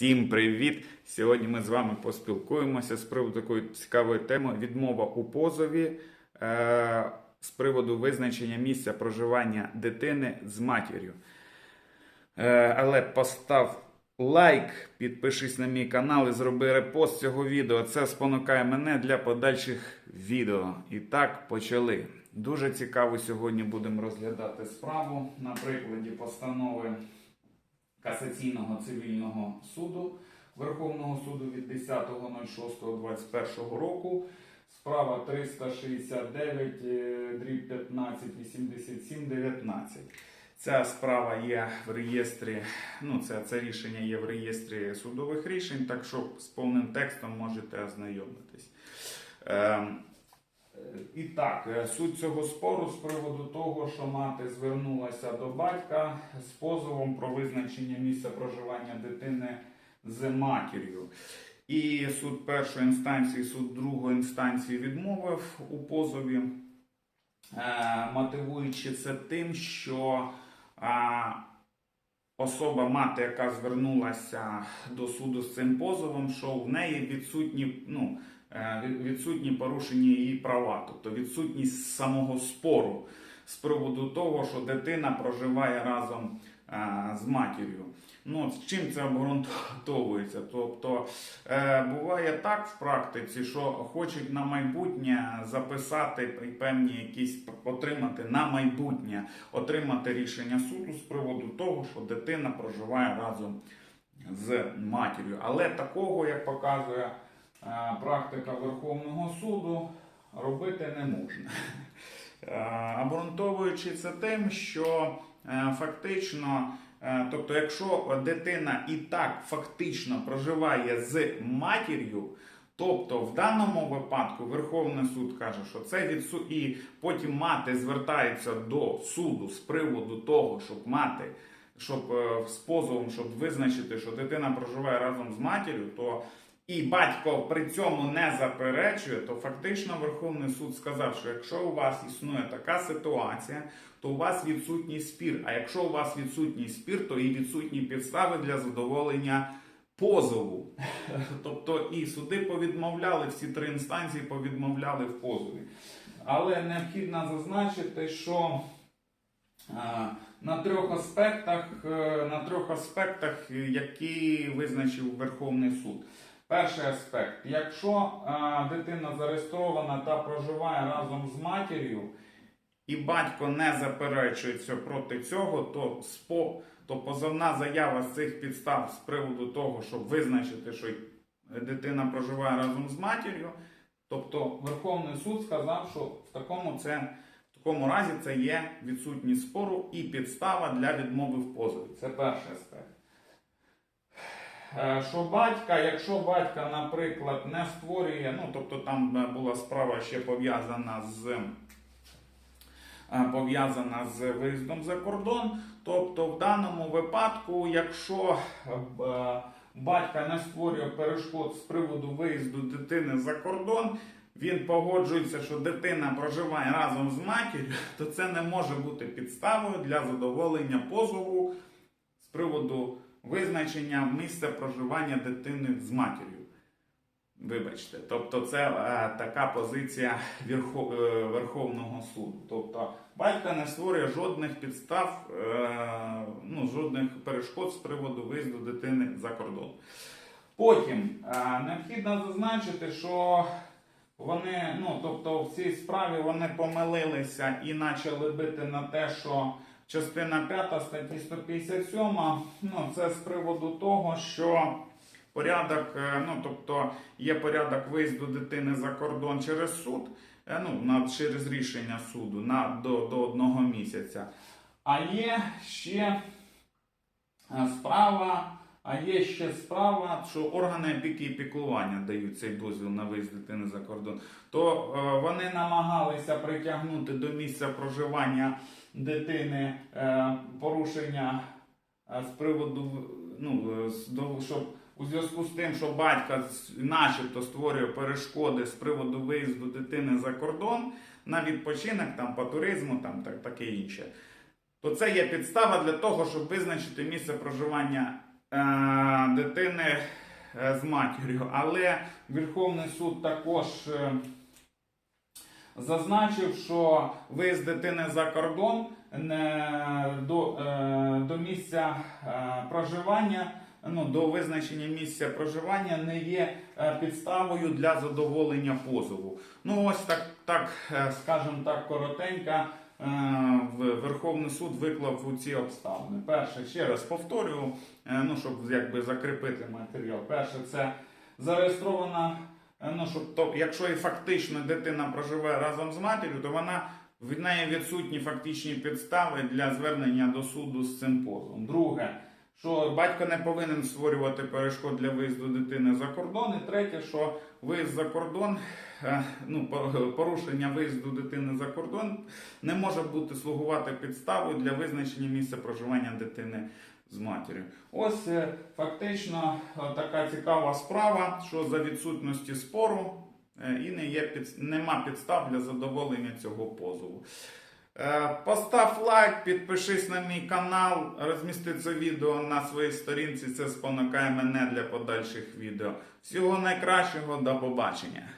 Всім привіт! Сьогодні ми з вами поспілкуємося з приводу такої цікавої теми відмова у позові е, з приводу визначення місця проживання дитини з матір'ю. Е, але постав лайк, підпишись на мій канал і зроби репост цього відео. Це спонукає мене для подальших відео. І так почали. Дуже цікаво сьогодні будемо розглядати справу на прикладі постанови касаційного цивільного суду Верховного суду від 10.06.21 року. Справа 369 е, дріб 15 87 19. Ця справа є в реєстрі, ну це, це рішення є в реєстрі судових рішень, так що з повним текстом можете ознайомитись. Ем, і так, е, суть цього спору з приводу того, що мати звернулася до батька з позовом про визначення місця проживання дитини з матір'ю. І суд першої інстанції, суд другої інстанції відмовив у позові, е, мотивуючи це тим, що особа мати, яка звернулася до суду з цим позовом, що в неї відсутні, ну, е, відсутні порушені її права, тобто відсутність самого спору з приводу того, що дитина проживає разом е, з матір'ю. Ну, з чим це обґрунтовується? Тобто е, буває так в практиці, що хочуть на майбутнє записати певні якісь отримати на майбутнє, отримати рішення суду з приводу того, що дитина проживає разом з матір'ю. Але такого, як показує е, практика Верховного суду, робити не можна. Е, Обґрунтовуючи це тим, що е, фактично, е, тобто, якщо дитина і так фактично проживає з матір'ю, тобто в даному випадку Верховний суд каже, що це відсу... і потім мати звертається до суду з приводу того, щоб мати. Щоб з позовом, щоб визначити, що дитина проживає разом з матір'ю, то і батько при цьому не заперечує, то фактично Верховний суд сказав, що якщо у вас існує така ситуація, то у вас відсутній спір. А якщо у вас відсутній спір, то і відсутні підстави для задоволення позову. Тобто і суди повідмовляли, всі три інстанції повідмовляли в позові. Але необхідно зазначити, що на трьох аспектах, е, на трьох аспектах, е, які визначив Верховний суд. Перший аспект: якщо е, дитина зареєстрована та проживає разом з матір'ю, і батько не заперечується проти цього, то спо, то позовна заява з цих підстав з приводу того, щоб визначити, що дитина проживає разом з матір'ю. Тобто Верховний суд сказав, що в такому це. В такому разі це є відсутність спору і підстава для відмови в позові. Це перший аспект. Е, Що батька, якщо батька, наприклад, не створює, ну тобто там е, була справа ще пов'язана з е, пов'язана з виїздом за кордон. Тобто, в даному випадку, якщо батька не створює перешкод з приводу виїзду дитини за кордон, він погоджується, що дитина проживає разом з матір'ю, то це не може бути підставою для задоволення позову з приводу визначення місця проживання дитини з матір'ю. Вибачте, тобто це е, така позиція Верхо- е, Верховного суду. Тобто батько не створює жодних підстав, е, ну, жодних перешкод з приводу виїзду дитини за кордон. Потім е, необхідно зазначити, що вони, ну тобто в цій справі вони помилилися і почали бити на те, що частина 5 статті 157, ну це з приводу того, що порядок, е, ну тобто є порядок виїзду дитини за кордон через суд, е, ну на через рішення суду на до, до одного місяця. А є ще е, справа. А є ще справа, що органи опіки і піклування дають цей дозвіл на виїзд дитини за кордон. То е, вони намагалися притягнути до місця проживання дитини е, порушення е, з приводу, ну, е, з- щоб у зв'язку з тим, що батька начебто створює перешкоди з приводу виїзду дитини за кордон на відпочинок, там по туризму, там так, таке інше. То це є підстава для того, щоб визначити місце проживання дитини е, з матір'ю. Але Верховний суд також е, зазначив, що виїзд дитини за кордон до, е, до місця е, проживання. Ну, до визначення місця проживання не є е, підставою для задоволення позову. Ну, ось так, так е, скажімо так, коротенько е, в- Верховний суд виклав у ці обставини. Перше, ще раз повторюю, е, ну, щоб якби закріпити матеріал. Перше, це зареєстрована, е, ну, щоб, то, якщо і фактично дитина проживе разом з матір'ю, то вона від неї відсутні фактичні підстави для звернення до суду з цим позовом. Друге, що батько не повинен створювати перешкод для виїзду дитини за кордон. І третє, що виїзд за кордон, е, ну, порушення виїзду дитини за кордон не може бути слугувати підставою для визначення місця проживання дитини з матір'ю. Ось е, фактично е, така цікава справа, що за відсутності спору і не є нема підстав для задоволення цього позову. Е, Постав лайк, підпишись на мій канал, розмісти це відео на своїй сторінці. Це спонукає мене для подальших відео. Всього найкращого, до побачення!